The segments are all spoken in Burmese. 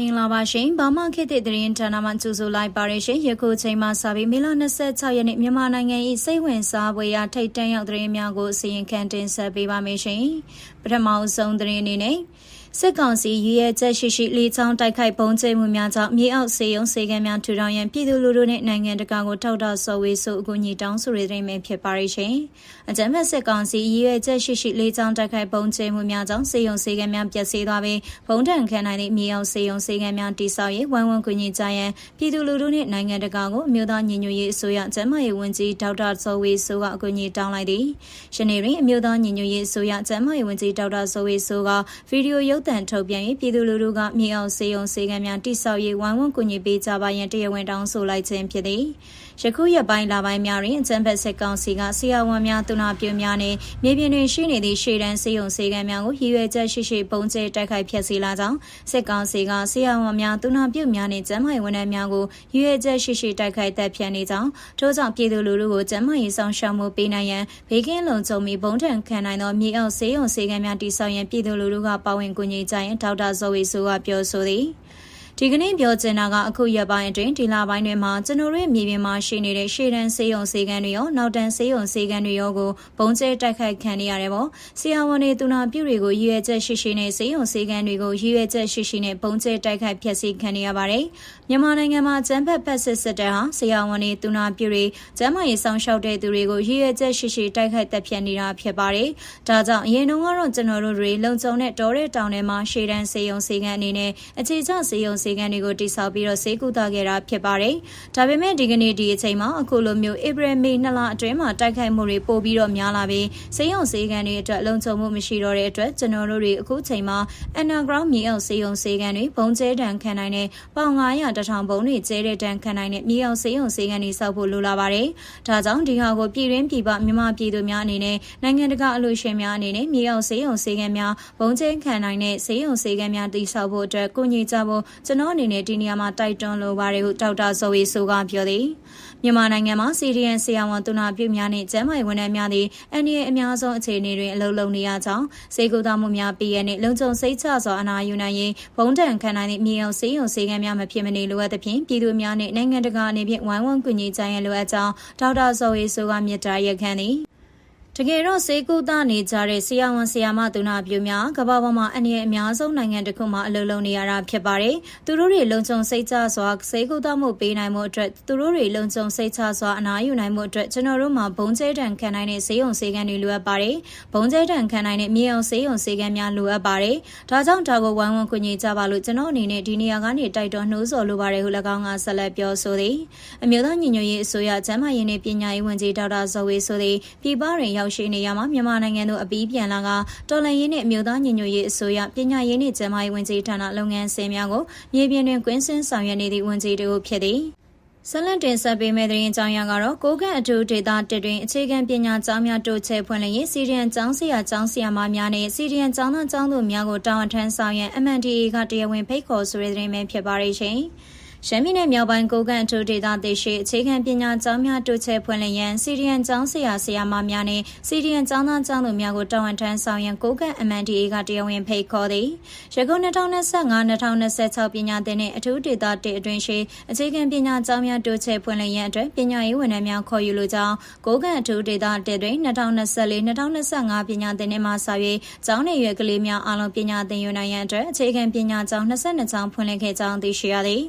မင်္ဂလာပါရှင်။ဘာမှခေတ်သစ်သတင်းဌာနမှကြိုဆိုလိုက်ပါရရှင်။ယခုချိန်မှစပြီးမေလ26ရက်နေ့မြန်မာနိုင်ငံ၏စိတ်ဝင်စားဖွယ်ရာထိတ်တန့်ရောက်သတင်းများကိုအစီရင်ခံတင်ဆက်ပေးပါမယ်ရှင်။ပထမဆုံးသတင်းအနေနဲ့ စစ်ကောင်စီရည်ရဲချက်ရှိရှိလေးချောင်းတိုက်ခိုက်ပုံကျဲမှုများကြောင့်မြေအောက်စေယုံစေကမ်းများထူထောင်ရန်ပြည်သူလူထုနဲ့နိုင်ငံတကာကိုထောက်ထားဆော်ဝေးဆိုအကူအညီတောင်းဆိုရတဲ့မယ့်ဖြစ်ပါရရှင်။အကြမ်းဖက်စစ်ကောင်စီရည်ရဲချက်ရှိရှိလေးချောင်းတိုက်ခိုက်ပုံကျဲမှုများကြောင့်စေယုံစေကမ်းများပျက်စီးသွားပြီးဘုံတန်ခံနိုင်သည့်မြေအောက်စေယုံစေကမ်းများတိစောက်ရေးဝိုင်းဝန်းကူညီကြရန်ပြည်သူလူထုနဲ့နိုင်ငံတကာကိုအမျိုးသားညီညွတ်ရေးအစိုးရကျန်းမာရေးဝန်ကြီးဒေါက်တာဇော်ဝေဆိုကအကူအညီတောင်းလိုက်သည်။ယနေ့တွင်အမျိုးသားညီညွတ်ရေးအစိုးရကျန်းမာရေးဝန်ကြီးဒေါက်တာဇော်ဝေဆိုကဗီဒီယိုရုပ်သံထုတ်ပြန်၍ပြည်သူလူထုကမြေအောင်စေယုံစေကံများတိဆောက်ရေးဝိုင်းဝန်းကူညီပေးကြပါရန်တရားဝင်တောင်းဆိုလိုက်ခြင်းဖြစ်သည် ယခုရက်ပိုင်းလပိုင်းများတွင်အကြံဖက်စစ်ကောင်စီကဆရာဝန်များသူနာပြုများနှင့်မြေပြင်တွင်ရှိနေသည့်ရှေ့တန်းစေယုံစေကံများကိုရည်ရွယ်ချက်ရှိရှိပုံကျဲတိုက်ခိုက်ဖျက်ဆီးလာကြောင်းစစ်ကောင်စီကဆရာဝန်များသူနာပြုများနှင့်ကျန်းမာရေးဝန်ထမ်းများကိုရည်ရွယ်ချက်ရှိရှိတိုက်ခိုက်တပ်ဖြတ်နေကြောင်းထို့ကြောင့်ပြည်သူလူထုကိုကျန်းမာရေးဆောင်ရှောက်မှုပေးနိုင်ရန်ဘေးကင်းလုံခြုံပြီးဘုံထန်ခံနိုင်သောမြေအောက်စေယုံစေကံများတိဆောက်ရန်ပြည်သူလူထုကပါဝင်ကူညီကြရန်ဒေါက်တာဇော်ဝေဆိုကပြောဆိုသည် ဒီကနေ့ပြောချင်တာကအခုရက်ပိုင်းအတွင်းဒီလပိုင်းတွေမှာကျွန်တော်တို့မြေပြင်မှာရှိနေတဲ့ရှေ့တန်းစေယုံစေကန်းတွေရောနောက်တန်းစေယုံစေကန်းတွေရောကိုဘုံကျဲတိုက်ခိုက်ခံနေရတယ်ပေါ့။ဆီယာဝန်တွေတူနာပြုတွေကိုရည်ရွယ်ချက်ရှိရှိနဲ့စေယုံစေကန်းတွေကိုရည်ရွယ်ချက်ရှိရှိနဲ့ဘုံကျဲတိုက်ခိုက်ဖျက်ဆီးခံနေရပါတယ်။မြန်မာနိုင်ငံမှာကျန်းဖက်ဖက်စစ်စစ်တပ်ဟာဆီယာဝန်တွေတူနာပြုတွေကျန်းမာရေးဆောင်ရှောက်တဲ့သူတွေကိုရည်ရွယ်ချက်ရှိရှိတိုက်ခိုက်တပ်ဖြတ်နေတာဖြစ်ပါတယ်။ဒါကြောင့်အရင်တုန်းကတော့ကျွန်တော်တို့တွေလုံခြုံတဲ့တောတဲ့တောင်ထဲမှာရှေ့တန်းစေယုံစေကန်းအနေနဲ့အခြေချစေယုံစေကန်းတွေကိုတိစောက်ပြီးတော့ဈေးကူတာခဲ့တာဖြစ်ပါတယ်။ဒါပေမဲ့ဒီကနေ့ဒီအချိန်မှာအခုလိုမျိုးဧပြီမေနှစ်လအတွင်းမှာတိုက်ခိုက်မှုတွေပိုပြီးတော့များလာပြီးဈေးရုံဈေးကန်တွေအတွက်လုံခြုံမှုမရှိတော့တဲ့အတွက်ကျွန်တော်တို့တွေအခုချိန်မှာ underground မြေအောက်ဈေးရုံဈေးကန်တွေဘုံကျဲတန်ခံနိုင်တဲ့ပေါင်900တထောင်ဘုံတွေကျဲတဲ့တန်ခံနိုင်တဲ့မြေအောက်ဈေးရုံဈေးကန်တွေစောက်ဖို့လိုလာပါတယ်။ဒါကြောင့်ဒီဟာကိုပြည်ရင်းပြည်ပမြန်မာပြည်သူများအနေနဲ့နိုင်ငံတကာအလို့ရှင်များအနေနဲ့မြေအောက်ဈေးရုံဈေးကန်များဘုံကျဲခံနိုင်တဲ့ဈေးရုံဈေးကန်များတည်ဆောက်ဖို့အတွက်ကိုညီကြဖို့ကျွန်တော်အနေနဲ့ဒီနေရာမှာတိုက်တွန်းလိုပါတယ်ဟုဒေါက်တာဇော်ဝေဆိုကပြောသည်မြန်မာနိုင်ငံမှာစီရီယန်ဆရာဝန်သူနာပြုများနှင့်ကျန်းမာရေးဝန်ထမ်းများသည်အန်ဒီရဲ့အများဆုံးအခြေအနေတွင်အလုပ်လုပ်နေရကြောင်းစေကူတာမှုများပြည်ရနှင့်လုံခြုံစိတ်ချစွာအနာယူနိုင်ရေးဘုံတန်ခံနိုင်သည့်မြေအောင်စေယုံစေကမ်းများမဖြစ်မနေလိုအပ်သဖြင့်ပြည်သူများနှင့်နိုင်ငံတကာအနေဖြင့်ဝိုင်းဝန်းကူညီကြရန်လိုအပ်ကြောင်းဒေါက်တာဇော်ဝေဆိုကမြစ်တာရက်ခံသည် တကယ်တော့စေကူတာနေကြတဲ့ဆရာဝန်ဆရာမသူနာပြုများကမ္ဘာပေါ်မှာအနည်းအများဆုံးနိုင်ငံတစ်ခုမှာအလုပ်လုပ်နေရတာဖြစ်ပါတယ်။သူတို့တွေလုံခြုံစိတ်ချစွာစေကူတာမှုပေးနိုင်မှုအတွက်သူတို့တွေလုံခြုံစိတ်ချစွာအနားယူနိုင်မှုအတွက်ကျွန်တော်တို့မှာဘုံကျဲတံခံနိုင်တဲ့ဈေးရုံဈေးကန်းတွေလိုအပ်ပါတယ်။ဘုံကျဲတံခံနိုင်တဲ့မြေအောင်ဈေးရုံဈေးကန်းများလိုအပ်ပါတယ်။ဒါကြောင့်ဒါကိုဝိုင်းဝန်းကူညီကြပါလို့ကျွန်တော်အနေနဲ့ဒီနေရာကနေတိုက်တွန်းနှိုးဆော်လိုပါတယ်ဟု၎င်းကဆက်လက်ပြောဆိုသည်။အမျိုးသားညီညွတ်ရေးအစိုးရကျန်းမာရေးနဲ့ပညာရေးဝန်ကြီးဒေါက်တာဇော်ဝေဆိုသည်ပြည်ပတွင်ရောက်ရှိနေရမှာမြန်မာနိုင်ငံသို့အပီးပြန်လာကတော်လှန်ရေးနှင့်အမျိုးသားညီညွတ်ရေးအစိုးရပညာရေးနှင့်ကျန်းမာရေးဝန်ကြီးဌာနလုပ်ငန်းစဉ်များကိုမြေပြင်တွင်ကွင်းဆင်းဆောင်ရွက်နေသည့်ဝန်ကြီးတို့ဖြစ်သည်ဆလန်တင်ဆက်ပေးမဲ့တဲ့ရင်ကြောင်းရကတော့ကိုကအထူးဒေတာတက်တွင်အခြေခံပညာကျောင်းများတိုးချဲ့ဖွင့်လှစ်ရေးစီရီယန်ကျောင်းဆရာကျောင်းဆရာမများနဲ့စီရီယန်ကျောင်းသားကျောင်းသူများကိုတာဝန်ထမ်းဆောင်ရန် MNDA ကတရားဝင်ဖိတ်ခေါ်ဆိုတဲ့တဲ့တွင်ဖြစ်ပါရရှင်။ ရှမ်းပြည်နယ်မြောက်ပိုင်းကိုကန့်အထူးဒေသသိရှိအခြေခံပညာကျောင်းများတိုးချဲ့ဖွင့်လှစ်ရန်စီရီယန်ကျောင်းဆရာဆရာမများနဲ့စီရီယန်ကျောင်းသားကျောင်းသူများကိုတာဝန်ထမ်းဆောင်ရန်ကိုကန့် MNDA ကတရားဝင်ဖိတ်ခေါ်သည်ရခု2025-2026ပညာသင်နှင့်အထူးဒေသတအတွင်းရှိအခြေခံပညာကျောင်းများတိုးချဲ့ဖွင့်လှစ်ရန်အတွက်ပညာရေးဝန်ထမ်းများခေါ်ယူလိုကြောင်းကိုကန့်အထူးဒေသတတွင်2024-2025ပညာသင်နှင့်မှစ၍ကျောင်းနေရွယ်ကလေးများအားလုံးပညာသင်ယူနိုင်ရန်အတွက်အခြေခံပညာကျောင်း22ကျောင်းဖွင့်လှစ်ခဲ့ကြောင်းသိရှိရသည်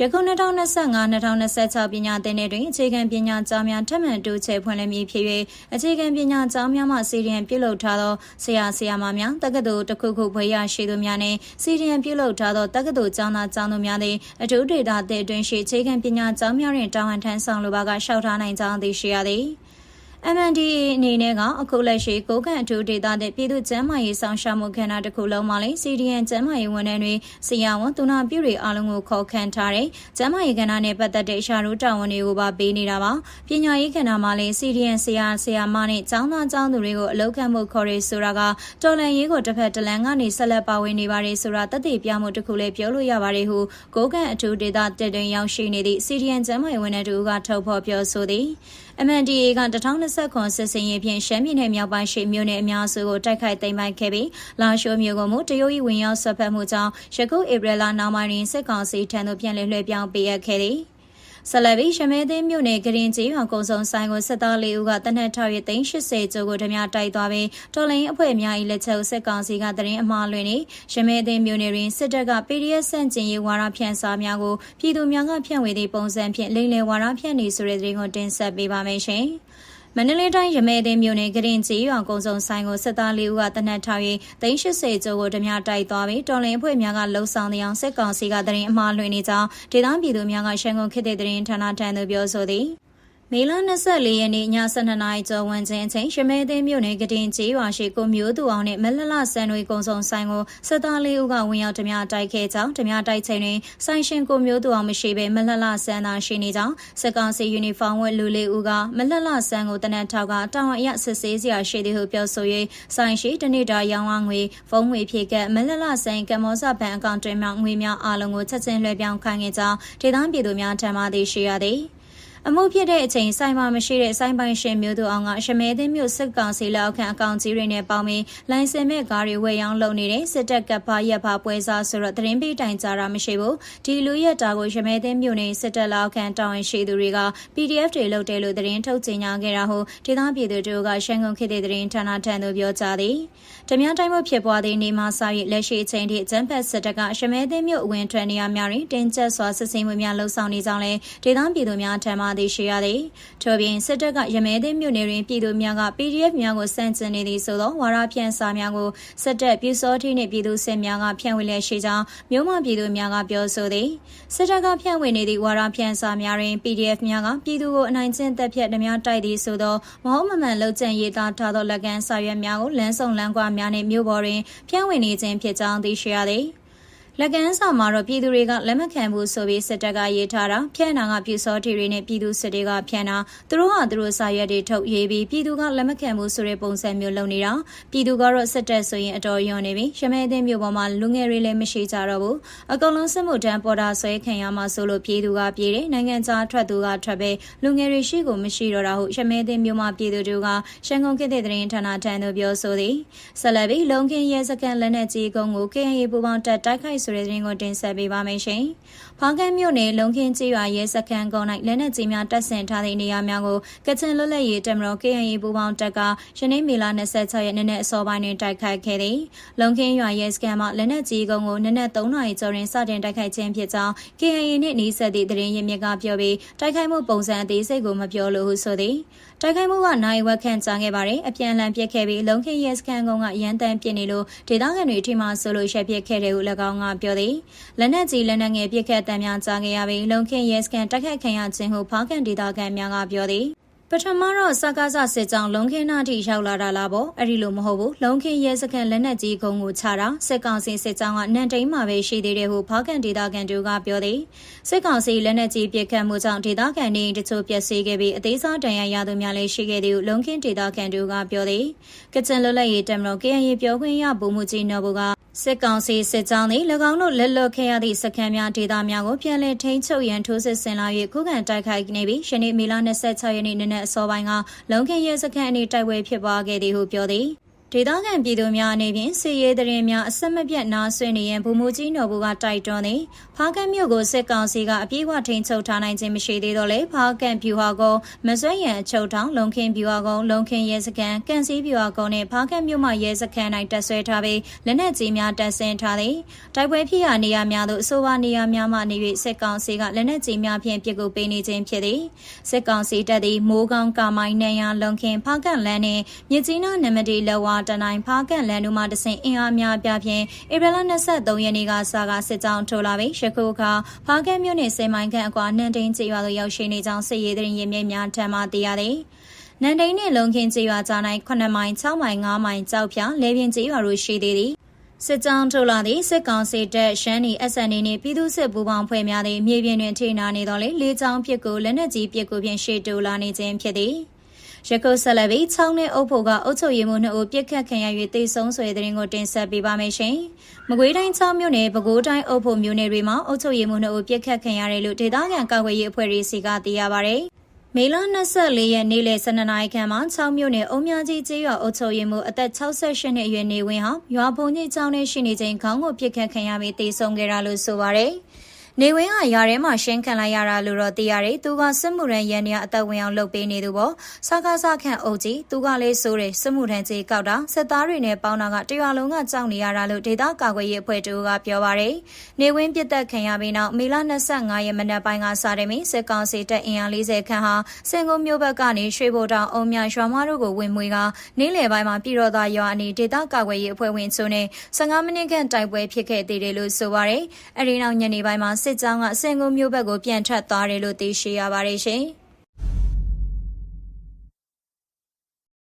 ယခု2025-2026ပညာသင်နှစ်တွင်အခြေခံပညာကျောင်းများထပ်မံတိုးချဲ့ဖွင့်လှစ်မည်ဖြစ်၍အခြေခံပညာကျောင်းများမှစီရီယံပြုလုပ်ထားသောဆရာဆရာမများတက္ကသိုလ်တစ်ခုခုဘွေရရှိသူများနှင့်စီရီယံပြုလုပ်ထားသောတက္ကသိုလ်ကျောင်းသားကျောင်းသူများသည်အထူးဒေတာသစ်အတွင်းရှိအခြေခံပညာကျောင်းများတွင်တာဝန်ထမ်းဆောင်လိုပါကလျှောက်ထားနိုင်ကြောင်းသိရှိရသည်။ MNDA အနေနဲ့ကအခုလက်ရှိကိုကန့်အထူးဒေသတဲ့ပြည်သူ့ကျန်းမာရေးဆောင်ရှားမှုခန္ဓာတစ်ခုလုံးမှာလည်း CDN ကျန်းမာရေးဝန်ထမ်းတွေဆရာဝန်သူနာပြုတွေအားလုံးကိုခေါ်ခံထားတဲ့ကျန်းမာရေးကဏ္ဍနဲ့ပတ်သက်တဲ့ရှာရူတာဝန်တွေကိုပါပေးနေတာပါပညာရေးကဏ္ဍမှာလည်း CDN ဆရာဆရာမနဲ့ကျောင်းသားကျောင်းသူတွေကိုအလောက်ခံမှုခေါ်ရဲဆိုတာကတော်လန်ရေးကိုတစ်ဖက်တလန်ကနေဆက်လက်ပါဝင်နေပါတယ်ဆိုတာတသက်ပြမှုတစ်ခုလည်းပြောလို့ရပါတယ်ဟုကိုကန့်အထူးဒေသတက်တွင်ရောက်ရှိနေသည့် CDN ကျန်းမာရေးဝန်ထမ်းတို့ကထုတ်ဖော်ပြောဆိုသည် MNDAA က2029စစ်စင်ရေးဖြင့်ရှမ်းပြည်နယ်မြောက်ပိုင်းရှိမြို့နယ်အများစုကိုတိုက်ခိုက်သိမ်းပိုက်ခဲ့ပြီးလာရှိုးမြို့ကမှုတရုတ်၏ဝင်ရောက်ဆွတ်ဖက်မှုကြောင့်ယခုဧပြီလနောက်ပိုင်းတွင်စစ်ကောင်စီထံသို့ပြန်လည်လွှဲပြောင်းပေးအပ်ခဲ့သည် ဆလဘီရှမဲသိန်းမြို့နယ်ကရင်ကြီးရွာကုံစုံဆိုင်ကိုစစ်သားလေးဦးကတနက်ထောက်ရသိန်း80ကျိုးကိုဓမြတိုက်သွားပြီးတော်လိုင်းအဖွဲ့အများ၏လက်ချက်စစ်ကောင်စီကတရင်အမှားလွင်နေရှမဲသိန်းမြို့နယ်တွင်စစ်တပ်က PDF စန့်ကျင်ရေးဝါဒဖြန့်စာများကိုပြည်သူများကဖြန့်ဝေသည့်ပုံစံဖြင့်လိမ့်လည်ဝါဒဖြန့်နေဆိုတဲ့သတင်းကိုတင်ဆက်ပေးပါမယ်ရှင်။ မန္တလေးတိုင်းရမဲသိမ်းမြို့နယ်ကရင်ကြီးရွာကုံစုံဆိုင်ကိုစစ်သားလေးဦးကတနက်ထောက်၍380ကျော်ကိုဓမြတိုက်သွားပြီးတော်လင်အဖွဲ့များကလှုံ့ဆော်နေအောင်စစ်ကောင်စီကတရင်အမှားလွှင့်နေကြောင်းဒေသပြည်သူများကရှမ်းကုန်ခေတ်တဲ့တရင်ဌာနထံသို့ပြောဆိုသည် မေလ24ရက်နေ့ည12နာရီကျော်ဝန်းကျင်အချိန်ရမဲသိမ်းမြို့နယ်ကတင်ကျေးရွာရှိကိုမျိုးသူအောင်နဲ့မလလဆန်တွေကုံစုံဆိုင်ကိုစစ်သားလေးဦးကဝင်ရောက်ဓမြတိုက်ခဲ့ကြောင်းဓမြတိုက်ချိန်တွင်ဆိုင်ရှင်ကိုမျိုးသူအောင်မရှိဘဲမလလဆန်သာရှိနေကြောင်းစစ်ကောင်စီယူနီဖောင်းဝတ်လူလေးဦးကမလလဆန်ကိုတနက်ထောက်ကတောင်အရစစ်ဆေးစရာရှိသည်ဟုပြောဆို၍ဆိုင်ရှိတနေ့တာရောင်းဝငွေဖုန်းငွေဖြည့်ကက်မလလဆန်ကမောစဘဏ်အကောင့်တွင်မှငွေများအလုံးကိုချက်ချင်းလွှဲပြောင်းခိုင်းခဲ့ကြောင်းဒေသပြည်သူများထံမှသိရှိရသည် အမှုဖြစ်တဲ့အချိန်ဆိုင်မှာမရှိတဲ့ဆိုင်ပိုင်ရှင်မျိုးသူအောင်ကရှမဲသိန်းမျိုးစစ်ကောင်စီလက်အောက်ခံအကောင့်ကြီးတွေနဲ့ပေါင်းပြီးလိုင်စင်မဲ့ကားတွေဝယ်ရောင်းလုပ်နေတဲ့စစ်တပ်ကပ်ဖားရက်ဖားပွဲစားဆိုတော့သတင်းပေးတိုင်ကြတာမရှိဘူးဒီလူရက်တာကိုရှမဲသိန်းမျိုးနဲ့စစ်တပ်လက်အောက်ခံတောင်းရင်ရှိသူတွေက PDF တွေလုပ်တယ်လို့သတင်းထုတ်ကြေညာခဲ့တာဟုဒေသပြည်သူတို့ကရှမ်းကုန်ခေတ်တဲ့သတင်းဌာနထံသို့ပြောကြားသည်ဓမြတိုင်းမှုဖြစ်ပွားသည့်နေမှာစာရေးလက်ရှိအချိန်ထိကျန်းဖက်စစ်တပ်ကရှမဲသိန်းမျိုးအဝင်ထွက်နေရများတွင်တင်းကျပ်စွာစစ်ဆေးမှုများလှုံ့ဆော်နေကြောင်းလည်းဒေသပြည်သူများထံမှသိရှိရသည်။ထို့ပြင်စစ်တပ်ကရမဲသိမ်းမြို့နယ်တွင်ပြည်သူများက PDF များကိုစန့်ကျင်နေသည်ဆိုသောဝါရဖြန့်စာများကိုစစ်တပ်ပြည်စောထိနှင့်ပြည်သူစစ်များကဖြန့်ဝေလျက်ရှိကြောင်းမြို့မှပြည်သူများကပြောဆိုသည်။စစ်တပ်ကဖြန့်ဝေနေသည့်ဝါရဖြန့်စာများတွင် PDF များကပြည်သူကိုအနိုင်ကျင့်သက်ဖြတ်ဓမြတိုက်သည်ဆိုသောမဟုတ်မမှန်လောက်ကျန်ရေးသားထားသောလက်ကမ်းစာရွက်များကိုလမ်းဆောင်လမ်းကွာများနှင့်မြို့ပေါ်တွင်ဖြန့်ဝေနေခြင်းဖြစ်ကြောင်းသိရှိရသည်။ လက်ကမ်းဆောင်မှာတော့ပြည်သူတွေကလက်မခံဘူးဆိုပြီးစစ်တပ်ကရေးထားတာဖြန့်နာကပြူစောတီတွေနဲ့ပြည်သူစစ်တွေကဖြန့်တာသူတို့ဟာသူတို့စာရွက်တွေထုတ်ရေးပြီးပြည်သူကလက်မခံဘူးဆိုတဲ့ပုံစံမျိုးလုပ်နေတာပြည်သူကတော့စစ်တပ်ဆိုရင်အတော်ယွန်နေပြီရမဲသိန်းမျိုးပေါ်မှာလူငယ်တွေလည်းမရှိကြတော့ဘူးအကောင်လုံးစစ်မှုတန်းပေါ်တာဆွဲခံရမှာဆိုလို့ပြည်သူကပြည်တယ်နိုင်ငံခြားထွက်သူကထွက်ပဲလူငယ်တွေရှိကိုမရှိတော့တာဟုရမဲသိန်းမျိုးမှာပြည်သူတို့ကရှန်ကုန်ခေတ်တဲ့သတင်းဌာနထံသို့ပြောဆိုသည်ဆက်လက်ပြီးလုံခင်းရဲစကန်လက်နက်ကြီးကုန်းကို KNY ပူပေါင်းတပ်တိုက်ခိုက်ဆိုတဲ့သတင်းကိုတင်ဆက်ပေးပါမယ်ရှင်။ ဖောင်းကန်းမြို့နယ်လုံခင်းကျေးရွာရဲစခန်းကုန်း၌လက်နက်ကြီးများတပ်ဆင်ထားသည့်နေရာများကိုကချင်လွတ်လပ်ရေးတပ်မတော် KNY ပူးပေါင်းတပ်ကယနေ့မေလ26ရက်နေ့နဲ့အစောပိုင်းတွင်တိုက်ခိုက်ခဲ့သည်။လုံခင်းရွာရဲစခန်းမှလက်နက်ကြီးကုန်းကိုနနက်3နာရီကျော်တွင်စတင်တိုက်ခိုက်ခြင်းဖြစ်ကြောင်း KNY နှင့်နှီးဆက်သည့်သတင်းရင်းမြစ်ကပြောပြီးတိုက်ခိုက်မှုပုံစံအသေးစိတ်ကိုမပြောလိုဟုဆိုသည်။တိုက်ခိုက်မှုကနိုင်ဝက်ခန့်ကြာခဲ့ပါတယ်။အပြန်အလှန်ပစ်ခဲ့ပြီးလုံခင်းရဲစခန်းကုန်းကရန်တမ်းပစ်နေလို့ဒေသခံတွေထိမှဆိုလို့ရှက်ပစ်ခဲ့တယ်ဟု၎င်းကပြောသည်။လက်နက်ကြီးလက်နက်ငယ်ပစ်ခတ်တံများကြားခဲ့ရပြီးလုံခင်းရဲစခန်းတိုက်ခိုက်ခံရခြင်းဟုဖောက်ကန်ဒေသခံများကပြောသည်ပထမတော့စကားစစစ်ကြောင်းလုံခင်းနာထိရောက်လာတာလားပေါ့အဲ့ဒီလိုမဟုတ်ဘူးလုံခင်းရဲစခန်းလက်နက်ကြီးကုန်းကိုချတာစစ်ကောင်စီစစ်ကြောင်းကနန်တိန်မှာပဲရှိသေးတယ်ဟုဖောက်ကန်ဒေသခံတို့ကပြောသည်စစ်ကောင်စီလက်နက်ကြီးပစ်ခတ်မှုကြောင့်ဒေသခံတွေတချို့ပျက်စီးခဲ့ပြီးအသေးစားဒဏ်ရာရသူများလည်းရှိခဲ့တယ်ဟုလုံခင်းဒေသခံတို့ကပြောသည်ကချင်လွတ်လပ်ရေးတပ်မတော် KNY ပြောခွင့်ရဗိုလ်မှူးကြီးနော်ဘူက စစ်ကောင်စီစစ်ကြောင်းသည်၎င်းတို့လက်လွတ်ခဲ့ရသည့်စခန်းများဒေသများကိုပြန်လည်ထိန်းချုပ်ရန်ထိုးစစ်ဆင်လာ၍ခုခံတိုက်ခိုက်နေပြီးယနေ့မေလ26ရက်နေ့နနက်အစောပိုင်းကလုံခင်းရဲစခန်းအနေတိုက်ပွဲဖြစ်ပွားခဲ့သည်ဟုပြောသည် ဒေသခံပြည်သူများအနေဖြင့်စီရေးတရင်များအဆက်မပြတ်နားဆွေးနေရန်ဗိုလ်မှူးကြီးနော်ဘူကတိုက်တွန်းသည်ဖားကန့်မြို့ကိုစစ်ကောင်စီကအပြည့်အဝထိန်းချုပ်ထားနိုင်ခြင်းမရှိသေးတော့လေဖားကန့်ဖြူဟာကုန်းမဆွဲရန်အချုပ်ထောင်လုံခင်းဖြူဟာကုန်းလုံခင်းရဲစခန်းကန်စီဖြူဟာကုန်းနဲ့ဖားကန့်မြို့မှရဲစခန်း၌တပ်ဆွဲထားပြီးလက်နက်ကြီးများတပ်ဆင်ထားသည်တိုက်ပွဲဖြစ်ရာနေရာများသို့အဆိုပါနေရာများမှနေ၍စစ်ကောင်စီကလက်နက်ကြီးများဖြင့်ပစ်ကူပေးနေခြင်းဖြစ်သည်စစ်ကောင်စီတပ်သည်မိုးကောင်းကာမိုင်းနေရလုံခင်းဖားကန့်လန်းနှင့်မြစ်ကြီးနားနမတီလဝါတနိုင်ဖားကန့်လန်တို့မှတဆင့်အင်အားများပြဖြင့်ဧပြီလ23ရက်နေ့ကစကားစစ်ကြောင်းထိုးလာပြီးယခုအခါဖားကန့်မြို့နယ်စေမိုင်းခန့်အကွာနှန်တိန်ကျေးရွာသို့ရောက်ရှိနေကြောင်းစစ်ရေးသတင်းရင်းမြစ်များထံမှသိရသည်နန်တိန်နှင့်လုံခင်းကျေးရွာကြား၌9မိုင်6မိုင်5မိုင်ကြောက်ဖြာလေပြင်းကျေးရွာတို့ရှိသေးသည်စစ်ကြောင်းထုတ်လာသည့်စစ်ကောင်စီတပ်ရှမ်းနီ SNA နှင့်ပြည်သူ့စစ်ပူးပေါင်းဖွဲ့များသည့်မြေပြင်တွင်ထိနာနေသောလေလေးချောင်းပစ်ကိုလက်နက်ကြီးပစ်ကိုဖြင့်ရှေ့တိုးလာနေခြင်းဖြစ်သည် ရခိုးဆက်လက်ပြီးချောင်းနဲ့အုပ်ဖို့ကအုပ်ချုပ်ရေးမှူးနှစ်ဦးပြစ်ခတ်ခံရ၍တိတ်ဆုံးဆွေတဲ့ရင်ကိုတင်ဆက်ပေးပါမယ်ရှင်။မကွေးတိုင်းချောင်းမြို့နယ်ပဲခူးတိုင်းအုပ်ဖို့မြို့နယ်တွေမှာအုပ်ချုပ်ရေးမှူးနှစ်ဦးပြစ်ခတ်ခံရတယ်လို့ဒေသခံကာကွယ်ရေးအဖွဲ့တွေစီကသိရပါဗျ။မမေလ24ရက်နေ့လယ်12နာရီခန့်မှာ6မြို့နယ်အုံမြကြီးကျေးရွာအုပ်ချုပ်ရေးမှူးအသက်68နှစ်အရွယ်နေဝင်းဟာရွာဘုံကြီးကျောင်းထဲရှိနေချိန်ခေါင်းကိုပစ်ခတ်ခံရပြီးတေဆုံးခဲ့တာလို့ဆိုပါရယ် နေဝင်းဟာယာထဲမှာရှင်းခံလိုက်ရတာလို့တော့သိရတယ်။သူကစစ်မှုရန်ရန်နေရအသက်ဝင်အောင်လုပ်ပေးနေသူပေါ့။စကားစခန့်အုပ်ကြီးသူကလေးဆိုးတယ်စစ်မှုထမ်းကြီးကောက်တာစစ်သားတွေနဲ့ပေါင်းတာကတရွာလုံးကကြောက်နေရတာလို့ဒေသကာကွယ်ရေးအဖွဲ့တူကပြောပါရယ်။နေဝင်းပြစ်တက်ခံရပြီးနောက်မေလ25ရက်မနက်ပိုင်းကစတဲ့မီစစ်ကောင်စီတပ်အင်အား40ခန့်ဟာစင်ကုန်မြို့ဘက်ကနေရွှေဘိုတောင်အုံမြရွာမတို့ကိုဝင်မွေကနေ့လယ်ပိုင်းမှာပြည်တော်သားရွာအနီးဒေသကာကွယ်ရေးအဖွဲ့ဝင်စုနဲ့15မိနစ်ခန့်တိုက်ပွဲဖြစ်ခဲ့သေးတယ်လို့ဆိုပါရယ်။အဲဒီနောက်ညနေပိုင်းမှာစစ်ကြောင်းကအစင်ကုန်မြို့ဘက်ကိုပြန်ထွက်သွားတယ်လို့သိရှိရပါတယ်ရှင်။